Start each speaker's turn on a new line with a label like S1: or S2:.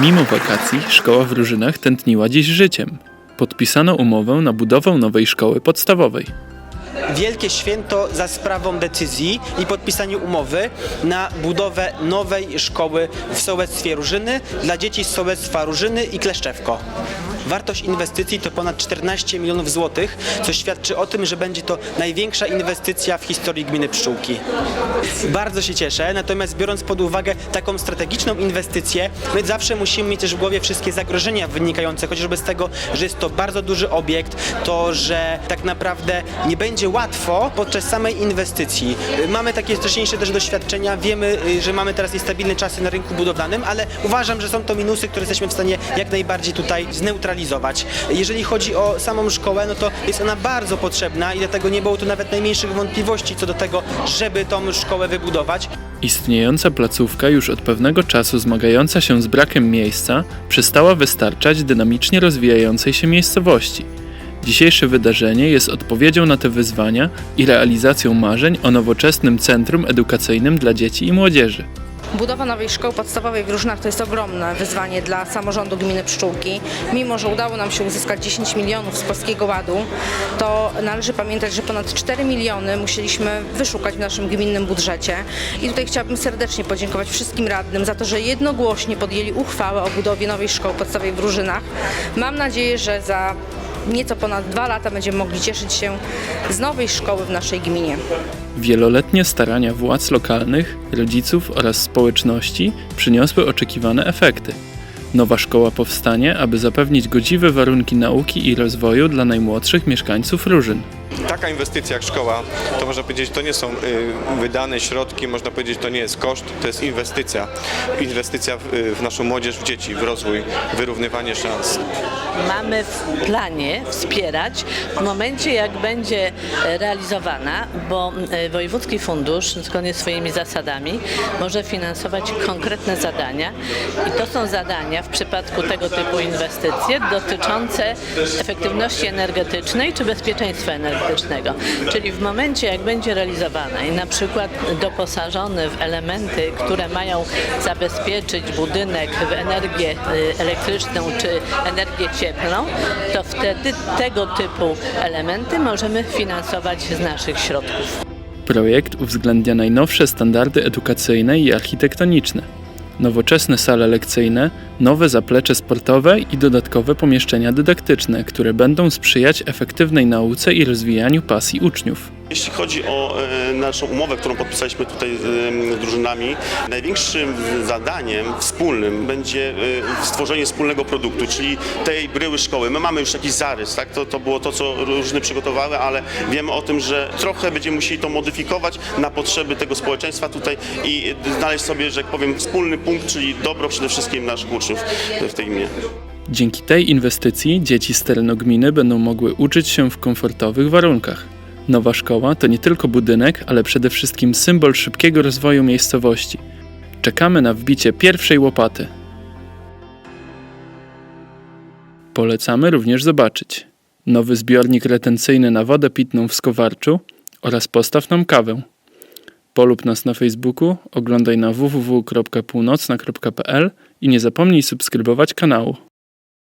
S1: Mimo wakacji szkoła w Różynach tętniła dziś życiem. Podpisano umowę na budowę nowej szkoły podstawowej.
S2: Wielkie święto za sprawą decyzji i podpisania umowy na budowę nowej szkoły w sołectwie Różyny dla dzieci z sołectwa Różyny i Kleszczewko. Wartość inwestycji to ponad 14 milionów złotych, co świadczy o tym, że będzie to największa inwestycja w historii gminy Pszczółki. Bardzo się cieszę, natomiast biorąc pod uwagę taką strategiczną inwestycję, my zawsze musimy mieć też w głowie wszystkie zagrożenia wynikające chociażby z tego, że jest to bardzo duży obiekt, to, że tak naprawdę nie będzie łatwo podczas samej inwestycji. Y, Mamy takie wcześniejsze też doświadczenia, wiemy, y, że mamy teraz niestabilne czasy na rynku budowlanym, ale uważam, że są to minusy, które jesteśmy w stanie jak najbardziej tutaj zneutralizować. Jeżeli chodzi o samą szkołę, no to jest ona bardzo potrzebna i dlatego nie było tu nawet najmniejszych wątpliwości co do tego, żeby tą szkołę wybudować.
S1: Istniejąca placówka, już od pewnego czasu zmagająca się z brakiem miejsca, przestała wystarczać dynamicznie rozwijającej się miejscowości. Dzisiejsze wydarzenie jest odpowiedzią na te wyzwania i realizacją marzeń o nowoczesnym centrum edukacyjnym dla dzieci i młodzieży.
S3: Budowa nowej szkoły podstawowej w Różnach to jest ogromne wyzwanie dla samorządu gminy Pszczółki. Mimo, że udało nam się uzyskać 10 milionów z Polskiego Ładu, to należy pamiętać, że ponad 4 miliony musieliśmy wyszukać w naszym gminnym budżecie. I tutaj chciałabym serdecznie podziękować wszystkim radnym za to, że jednogłośnie podjęli uchwałę o budowie nowej szkoły podstawowej w Różynach. Mam nadzieję, że za nieco ponad dwa lata będziemy mogli cieszyć się z nowej szkoły w naszej gminie.
S1: Wieloletnie starania władz lokalnych, rodziców oraz społeczności przyniosły oczekiwane efekty. Nowa szkoła powstanie, aby zapewnić godziwe warunki nauki i rozwoju dla najmłodszych mieszkańców Różyn.
S4: Taka inwestycja jak szkoła, to można powiedzieć, to nie są y, wydane środki, można powiedzieć, to nie jest koszt, to jest inwestycja. Inwestycja w, y, w naszą młodzież, w dzieci, w rozwój, wyrównywanie szans.
S5: mamy w planie wspierać w momencie, jak będzie e, realizowana, bo e, Wojewódzki Fundusz zgodnie z swoimi zasadami może finansować konkretne zadania i to są zadania w przypadku tego typu inwestycje dotyczące efektywności energetycznej czy bezpieczeństwa energetycznego. Czyli w momencie, jak będzie realizowana i na przykład doposażony w elementy, które mają zabezpieczyć budynek w energię y, elektryczną czy energię cieplną, to wtedy tego typu elementy możemy finansować z naszych środków.
S1: Projekt uwzględnia najnowsze standardy edukacyjne i architektoniczne, nowoczesne sale lekcyjne, nowe zaplecze sportowe i dodatkowe pomieszczenia dydaktyczne, które będą sprzyjać efektywnej nauce i rozwijaniu pasji uczniów.
S6: Jeśli chodzi o e, naszą umowę, którą podpisaliśmy tutaj z, drużynami, największym zadaniem wspólnym będzie e, stworzenie wspólnego produktu, czyli tej bryły szkoły. My mamy już jakiś zarys, tak? to, to było to, co różny przygotowały, ale wiemy o tym, że trochę będziemy musieli to modyfikować na potrzeby tego społeczeństwa tutaj i znaleźć sobie, że jak powiem, wspólny punkt, czyli dobro przede wszystkim naszych uczniów w tej gminie.
S1: Dzięki tej inwestycji dzieci z terenu gminy będą mogły uczyć się w komfortowych warunkach. Nowa szkoła to nie tylko budynek, ale przede wszystkim symbol szybkiego rozwoju miejscowości. Czekamy na wbicie pierwszej łopaty. Polecamy również zobaczyć nowy zbiornik retencyjny na wodę pitną w Skowarczu oraz postaw nam kawę. Polub nas na Facebooku, oglądaj na www.północna.pl i nie zapomnij subskrybować kanału.